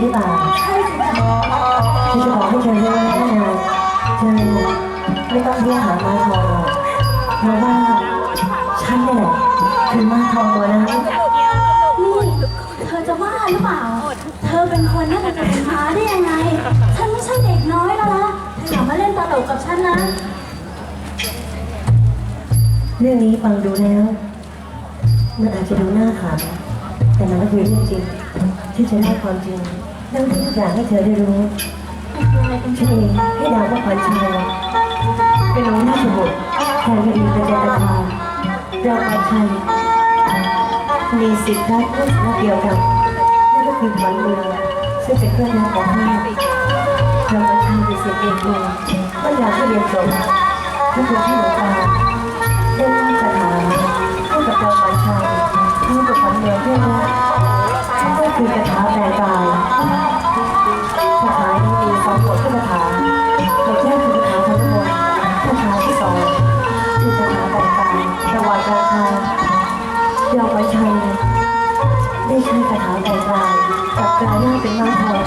หรือเปล่าใช่สิจ๊ะฉันจะบอกให้เธอรู้นะนาเธอไม่ต้องเรียกหาม้าทองหรอกเพราะว่าฉันนี่แหละคือม้าทองตัวนั้นนี่เธอจะว่าหรือเปล่า เธอเป็นคนนั่งกับเป็นม้าได้ยังไง ฉันไม่ใช่เด็กน้อยแล้วนะเธออย่ามาเล่นตลกกับฉันนะ เรื่องนี้ฟังดูแล้วมันอาจจะดูน่าขำแต่มันก็คือเรื่องจริงที่จะได้ความจริง เรื่องทุกอย่างให้เธอได้รู้ฉันเองให้ดาวว่าขวัญชัยเป็นน้องค์ราชบุตรแทนคดีเป็นเจตนาเราขวัญชัยมีสิทธิ์รักลูกรักเดียวกันนั่นก็คือขวัญเมืองซึ่งเป็นเพื่อนรักของข้าเราขวัญชัยเป็นสิทธิ์เองเลยก็อยากให้เรียนจบทุกคนที่หลงตา ได้ใช้คาถาแต่งกายกับกลายหน้าเป็นม้าทอง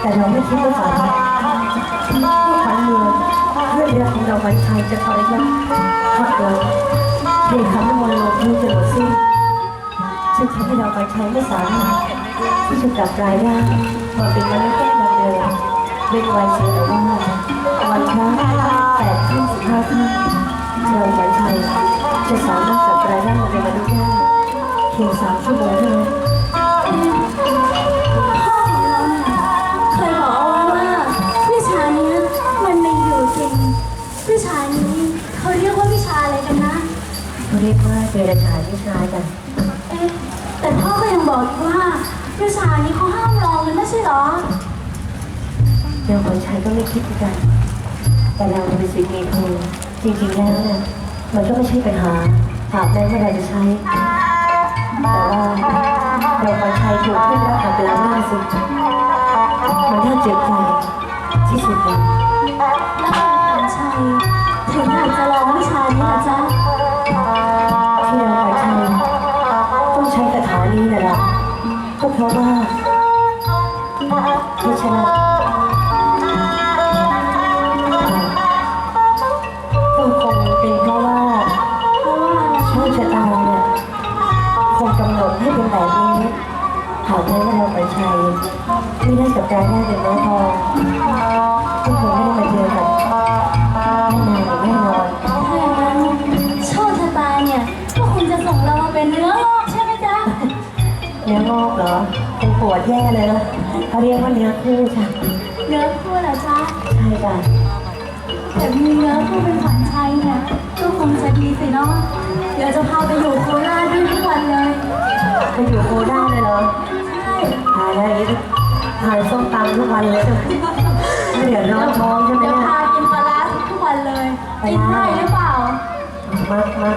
แต่เราไม่คิดว่าฝันที่ฝันเมืองเพื่อนเรือของเราไว้ชัยจะคอยยักพักเราเทคำนมนต์ลงที่จนหมดสิ้นซึ่งทำให้เราไว้ชัยไม่สามารถที่จะกลับกลายร่างมาเป็นมนุษย์แก้วันเดิมเป็นวัยเสียแต่ว่าวันพระแปดข้ามสิบห้าข้ามเราขวัญชัยจะสามารถ เพียงสามชั่วโมงเท่านั้น พ่อของเราน่ะเคยบอกเอาไว้ว่าวิชาเนี้ยมันมีอยู่จริง วิชานี้เขาเรียกว่าวิชาอะไรกันนะ เขาเรียกว่าเดรัจฉานวิชากันเอ๊ะแต่พ่อก็ยังบอกอีกว่าวิชานี้เขาห้ามลองกันไม่ใช่เหรอ เราขวัญชัยก็ไม่คิดเหมือนกัน แต่เราเป็นสิทธิ์มีครูจริงๆแล้วเนี่ยมันก็ไม่ใช่ปัญหาหากแม้ว่าเราจะใช้แต่ว่า เราขวัญชัยถูกขึ้นแล้วขับไปแล้วหน้าสิมันน่าเจ็บใจที่สุดเลยแล้วคุณขวัญชัยถึงอยากจะลองวิชานี้นะจ๊ะที่เราไปใช้ต้องใช้คาถานี้แหละล่ะก็เพราะว่าที่ชนะต้อง หากแม้ว่าเราไปใช้ไม่ได้กับการได้เป็นน้องทองก็คงไม่ได้มาเจอกับแม่นางอย่างแน่นอนถ้าอย่างนั้นโชคชะตาเนี่ยก็คงจะส่งเรามาเป็นเนื้องอกใช่ไหมจ๊ะเนื้องอกเหรอคงปวดแย่เลยนะเขาเรียกว่าเนื้อคู่จ้ะเนื้อคู่เหรอจ๊ะใช่จ้ะแต่มีเนื้อคู่เป็นขวัญชัยเนี่ยก็คงจะดีสิเนาะเดี๋ยวจะพาไปอยู่โคราชด้วยทุกวันเลย ไปอยู่โคราชเลยเหรอใช่ทานอะไรนี่ทานส้มตำทุกวันเลยจ้ะไม่เดือดร้อนท้องใช่ไหมเดี๋ยวเนี่ยพากินปลาร้าทุกวันเลย กินได้หรือเปล่า มากมา